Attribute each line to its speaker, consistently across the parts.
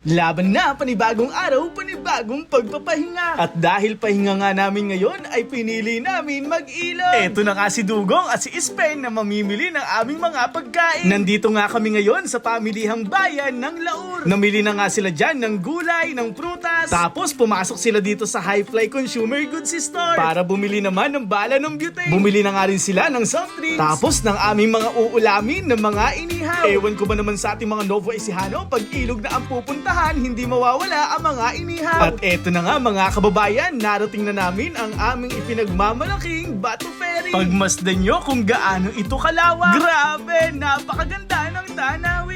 Speaker 1: Laban na, panibagong araw, panibagong pagpapahinga. At dahil pahinga nga namin ngayon, ay pinili namin mag-ilog. Eto na nga si Dugong at si Ispen na mamimili ng aming mga pagkain. Nandito nga kami ngayon sa pamilihang bayan ng Laur. Namili na nga sila dyan ng gulay, ng prutas. Tapos pumasok sila dito sa High Fly Consumer Goods Store para bumili naman ng bala ng beauty. Bumili na nga rin sila ng soft drinks. Tapos ng aming mga uulamin ng mga inihaw. Ewan ko ba naman sa ating mga Novo Ecijano, pag ilog na ang pupuntahan, hindi mawawala ang mga inihaw. At eto na nga mga kababayan, narating na namin ang aming ipinagmamalaking Batu Ferry. Pagmasdan nyo kung gaano ito kalawak. Grabe.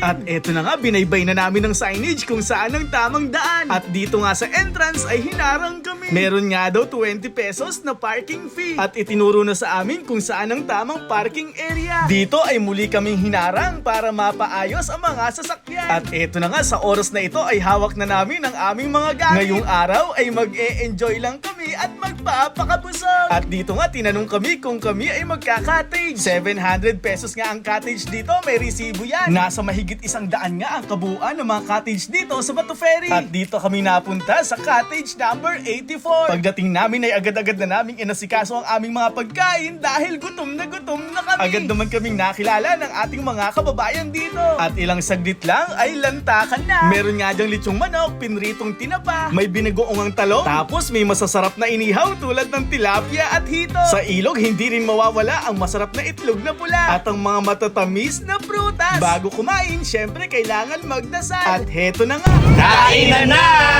Speaker 1: At eto na nga, binaybay na namin ng signage kung saan ang tamang daan. At dito nga sa entrance ay hinarang kami. Meron nga daw 20 pesos na parking fee. At itinuro na sa amin kung saan ang tamang parking area. Dito ay muli kaming hinarang para mapaayos ang mga sasakyan. At eto na nga, sa oras na ito ay hawak na namin ang aming mga gamit. Ngayong araw ay mag-e-enjoy lang kami at magpapakabusog. At dito nga, tinanong kami kung kami ay magka-cottage. 700 pesos nga ang cottage dito, may resibo yan. Nasa mahigit isang daan nga ang kabuuan ng mga cottage dito sa Batu Ferry. At dito kami napunta sa cottage number 84. Pagdating namin ay agad-agad na naming inasikaso ang aming mga pagkain dahil gutom na gutom na kami. Agad naman kaming nakilala ng ating mga kababayan dito. At ilang saglit lang ay lantakan na. Meron nga dyang litsong manok, pinritong tinapa, may binagoong talong, tapos may masasarap na inihaw tulad ng tilapia at hito. Sa ilog, hindi rin mawawala ang masarap na itlog na pula at ang mga matatamis na prutas. Bago kumain, syempre kailangan magdasal. At heto na nga.
Speaker 2: Kainan na!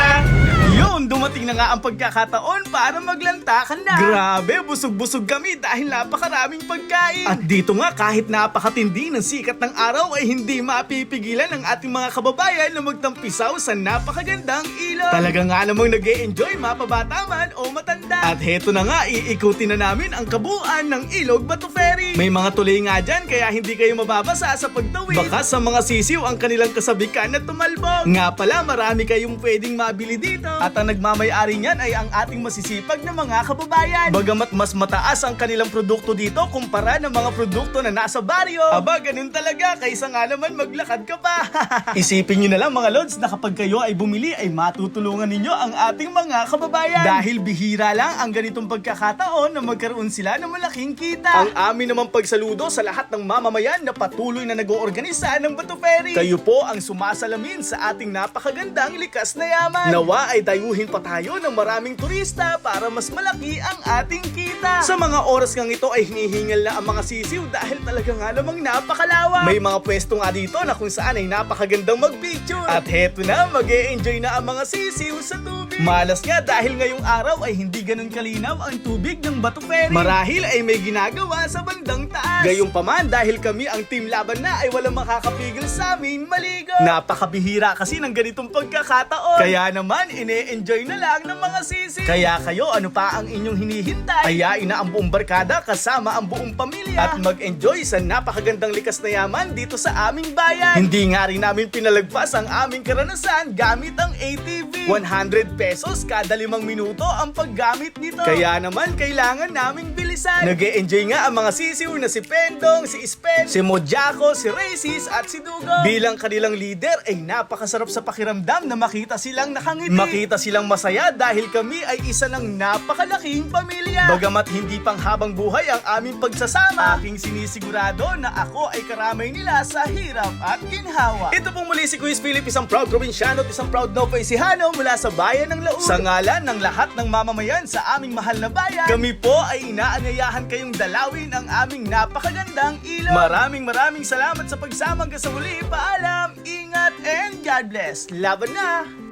Speaker 1: Yun, dumating na nga ang pagkakataon para maglantakan na. Grabe, busog-busog kami dahil napakaraming pagkain. At dito nga, kahit napakatindi ng sikat ng araw ay hindi mapipigilan ng ating mga kababayan na magtampisaw sa napakagandang ilog. Talaga nga namang nag enjoy mapabata man o matanda. At heto na nga, iikutin na namin ang kabuuan ng ilog Batu Ferry. May mga tuloy nga dyan kaya hindi kayo mababasa sa pagtawid. Baka sa mga sisiw ang kanilang kasabikan na tumalbog. Nga pala, marami kayong pwedeng mabili dito. At ang nagmamayari niyan ay ang ating masisipag na mga kababayan. Bagamat mas mataas ang kanilang produkto dito kumpara ng mga produkto na nasa baryo. Aba, ganun talaga. Kaysa nga naman maglakad ka pa. Isipin nyo na lang mga lods na kapag kayo ay bumili ay matutulungan ninyo ang ating mga kababayan. Dahil bihira lang ang ganitong pagkakataon na magkaroon sila ng malaking kita. Ang amin naman pagsaludo sa lahat ng mamamayan na patuloy na nag-oorganisa ng Ferry. Kayo po ang sumasalamin sa ating napakagandang likas na yaman. Nawa ay dayuhin pa tayo ng maraming turista para mas malaki ang ating kita. Sa mga oras ngang ito ay hinihingal na ang mga sisiw dahil talaga nga namang napakalawak. May mga pwesto nga dito na kung saan ay napakagandang mag-picture. At heto na, mag enjoy na ang mga sisiw sa tubig. Malas nga dahil ngayong araw ay hindi ganun kalinaw ang tubig ng Batu Ferry. Marahil ay may ginagawa sa bandang taas. Gayong paman dahil kami ang team laban na ay walang makakapigil sa amin maligo. Napakabihira kasi ng ganitong pagkakataon. Kaya naman, ine-enjoy na lang ng mga sisiw. Kaya kayo, ano pa ang inyong hinihintay? Ayain na ang buong barkada kasama ang buong pamilya. At mag-enjoy sa napakagandang likas na yaman dito sa aming bayan. Hindi nga rin namin pinalagpas ang aming karanasan gamit ang ATV. 100 pesos kada limang minuto ang paggamit nito. Kaya naman, kailangan naming bilisan. nag enjoy nga ang mga sisiw na si Pendong, si Ispen, si Mojako, si Races at si Dugo. Bilang kanilang leader ay napakasarap sa pakiramdam na makita silang nakangiti. Makita silang masaya dahil kami ay isa ng napakalaking pamilya. Bagamat hindi pang habang buhay ang aming pagsasama, aking sinisigurado na ako ay karamay nila sa hirap at ginhawa. Ito pong muli si Quiz Philip, isang proud probinsyano at isang proud Novo Ecijano mula sa bayan ng Laur. Sa ngalan ng lahat ng mamamayan sa aming mahal na bayan, kami po ay inaanyayahan kayong dalawin ang aming napakagandang ilog. Maraming maraming salamat sa pagsama hanggang. Paalam, ingat, and God bless. Laban na!